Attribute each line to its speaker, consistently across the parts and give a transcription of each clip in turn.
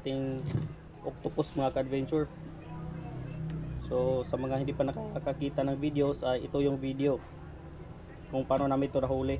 Speaker 1: nating octopus mga ka-adventure. So sa mga hindi pa nakakakita ng videos ay ito yung video kung paano namin ito nahuli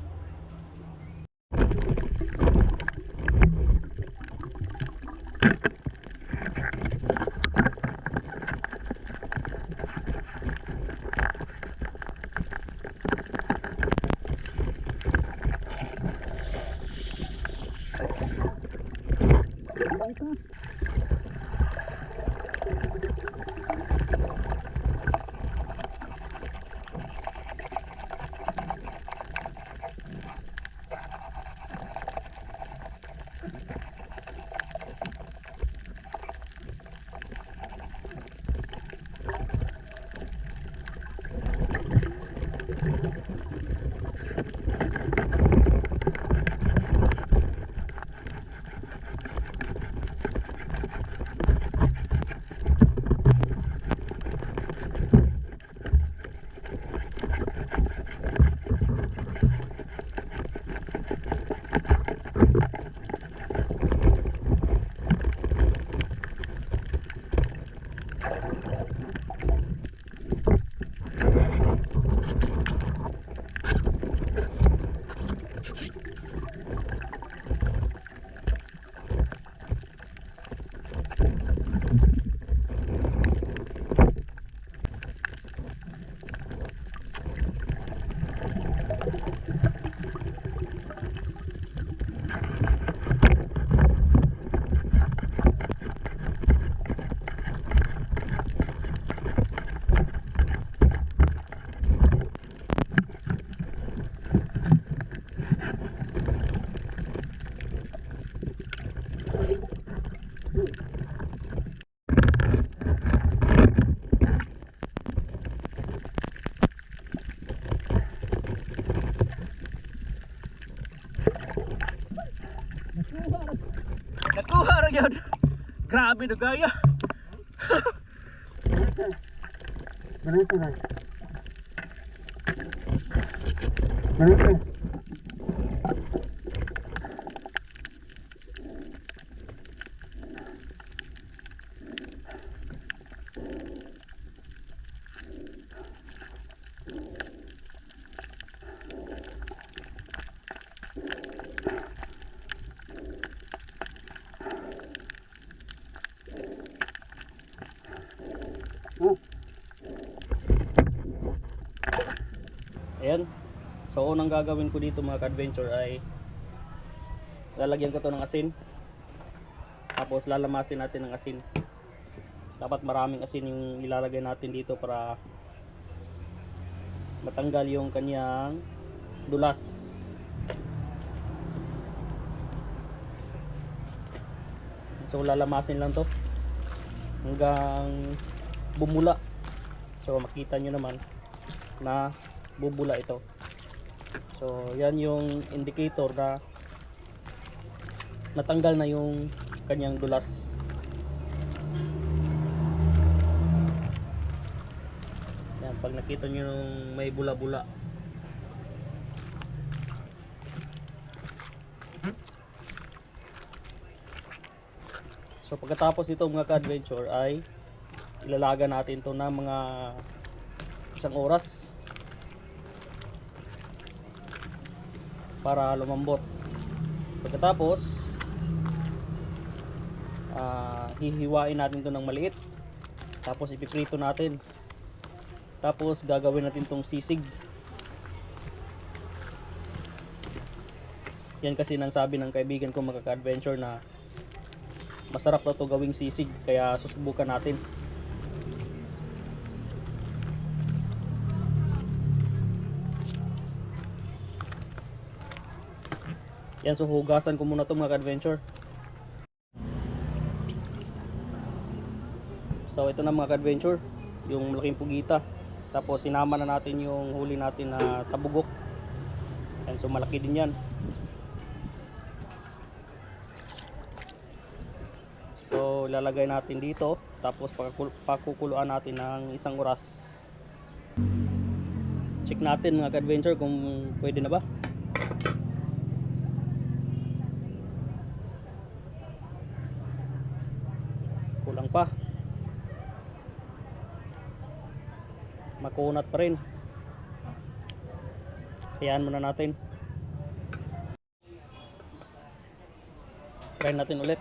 Speaker 1: Grabe na gaya.
Speaker 2: Ganito na. Ganito. Oh,
Speaker 1: Ayan. So unang gagawin ko dito mga ka-adventure ay lalagyan ko to ng asin. Tapos lalamasin natin ng asin. Dapat maraming asin yung ilalagay natin dito para matanggal yung kanyang dulas. So lalamasin lang to hanggang bumula. So makita nyo naman na bubula ito. So yan yung indicator na natanggal na yung kanyang dulas. Yan, pag nakita nyo yung may bula-bula. So pagkatapos ito mga ka-adventure ay ilalaga natin to ng mga isang oras para lumambot. Pagkatapos ah, hihiwain natin to ng maliit. Tapos ipiprito natin. Tapos gagawin natin tong sisig. Yan kasi nang sabi ng kaibigan ko magkaka-adventure na masarap daw to gawing sisig kaya susubukan natin. Yan, so hugasan ko muna to mga adventure. So ito na mga adventure, yung malaking pugita. Tapos sinama na natin yung huli natin na tabugok. Yan, so malaki din yan. So lalagay natin dito, tapos pakukul- pakukuluan natin ng isang oras. Check natin mga adventure kung pwede na ba. Pa. Makunat pa rin. Hayaan muna natin. Try natin ulit.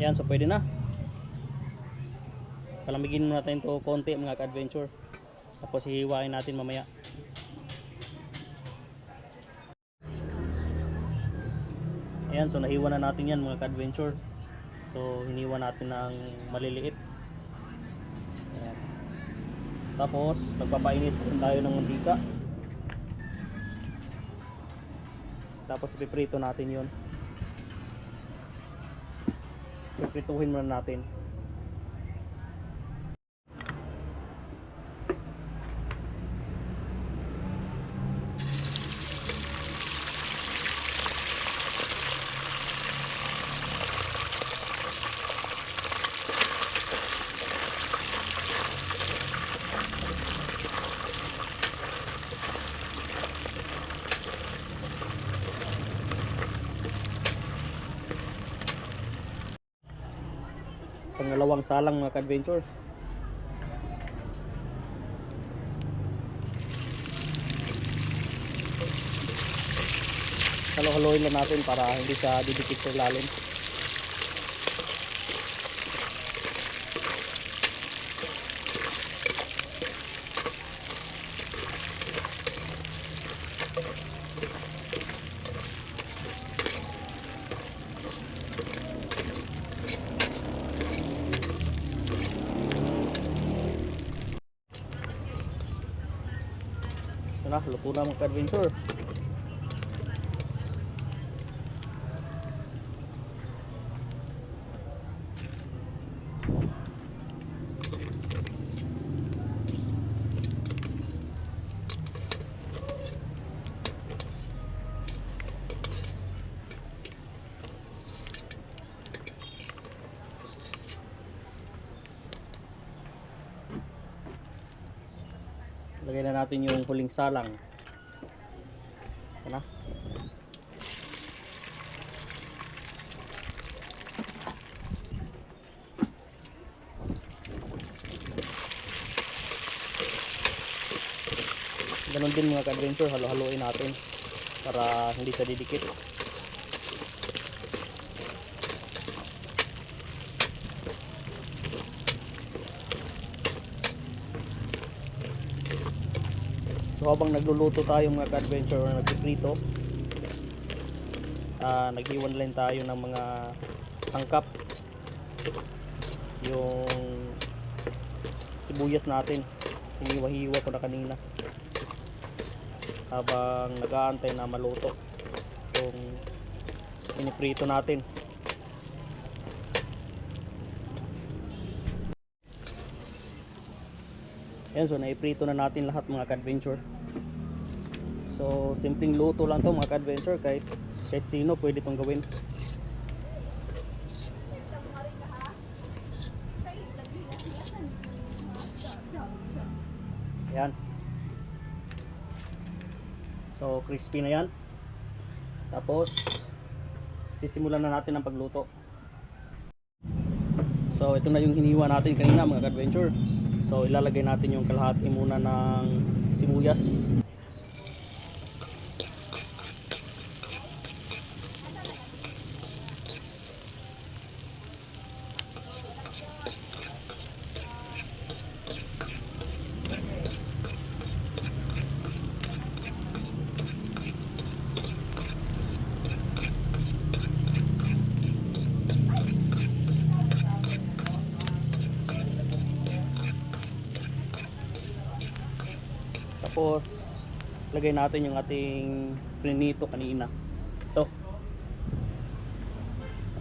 Speaker 1: Yan, so pwede na. Palamigin muna natin to konti mga ka-adventure. Tapos hihiwain natin mamaya. Ayan, so nahiwa na natin yan mga ka-adventure. So hiniwa natin ng maliliit. Ayan. Tapos magpapainit rin tayo ng mantika. Tapos ipiprito natin yon. Piprituhin muna natin. Pangalawang salang mga ka-adventure. Halo-haloin lang natin para hindi siya didikit sa ilalim. Luto na mga ka-adventure. Lagay na natin yung huling salang. Ito na. Ganon din mga ka-adventure, halo-haloin natin para hindi siya didikit. So habang nagluluto tayo mga ka-adventure or nagpiprito ah naghiwan lang tayo ng mga sangkap. Yung sibuyas natin hiniwa-hiwa ko na kanina. Habang nag-aantay na maluto yung piniprito natin. Yan, so naiprito na natin lahat mga ka-adventure. So, simpleng luto lang to mga ka-adventure kahit kahit sino pwede tong gawin. Yan. So, crispy na yan. Tapos, sisimulan na natin ang pagluto. So, ito na yung hiniwa natin kanina mga ka-adventure. So ilalagay natin yung kalahati muna ng sibuyas. Tapos lagay natin yung ating prinito kanina. Ito.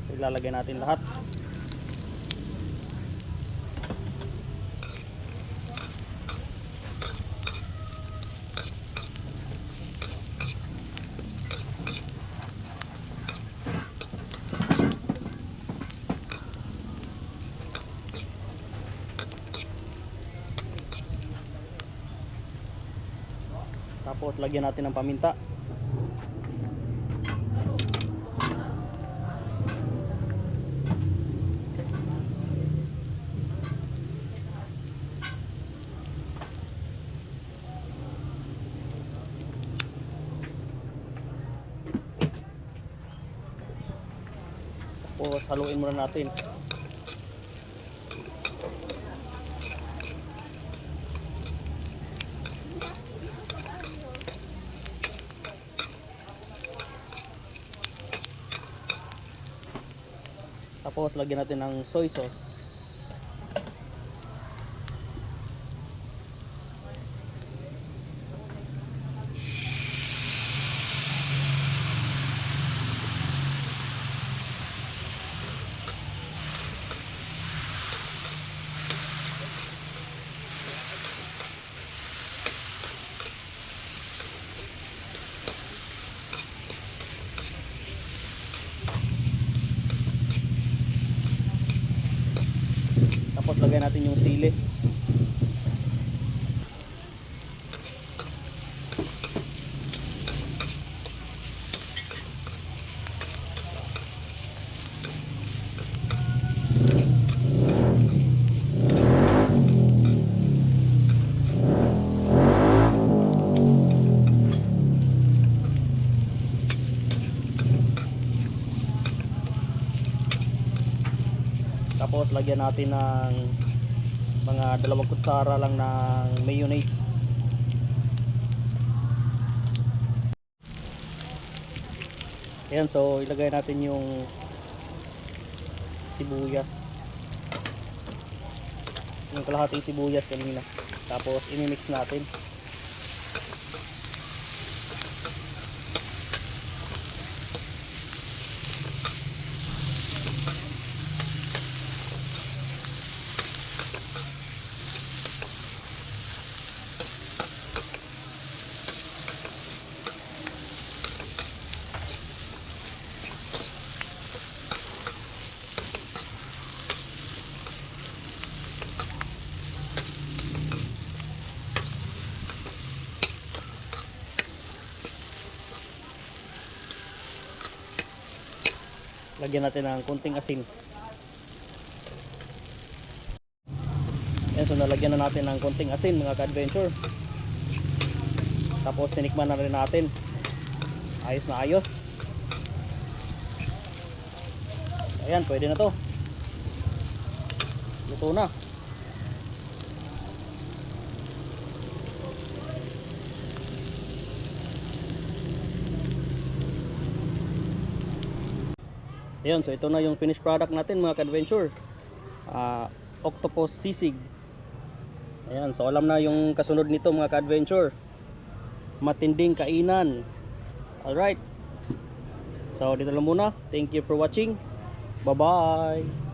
Speaker 1: So, ilalagay natin lahat. Tapos lagyan natin ng paminta. Tapos haluin muna natin. Tapos lagyan natin ng soy sauce. Tapos lagyan natin yung sili. Tapos lagyan natin ng mga dalawang kutsara lang ng mayonnaise. Ayan, so ilagay natin yung sibuyas. Yung kalahating sibuyas kanina. Tapos imimix natin. Lagyan natin ng kunting asin. Yan, so nalagyan na natin ng kunting asin mga ka-adventure. Tapos tinikman na rin natin. Ayos na ayos. Ayan, pwede na to. Luto na. Ayan, so ito na yung finished product natin mga ka-adventure. Ah, octopus sisig. Ayan, so alam na yung kasunod nito mga ka-adventure. Matinding kainan. Alright. So dito lang muna. Thank you for watching. Bye-bye.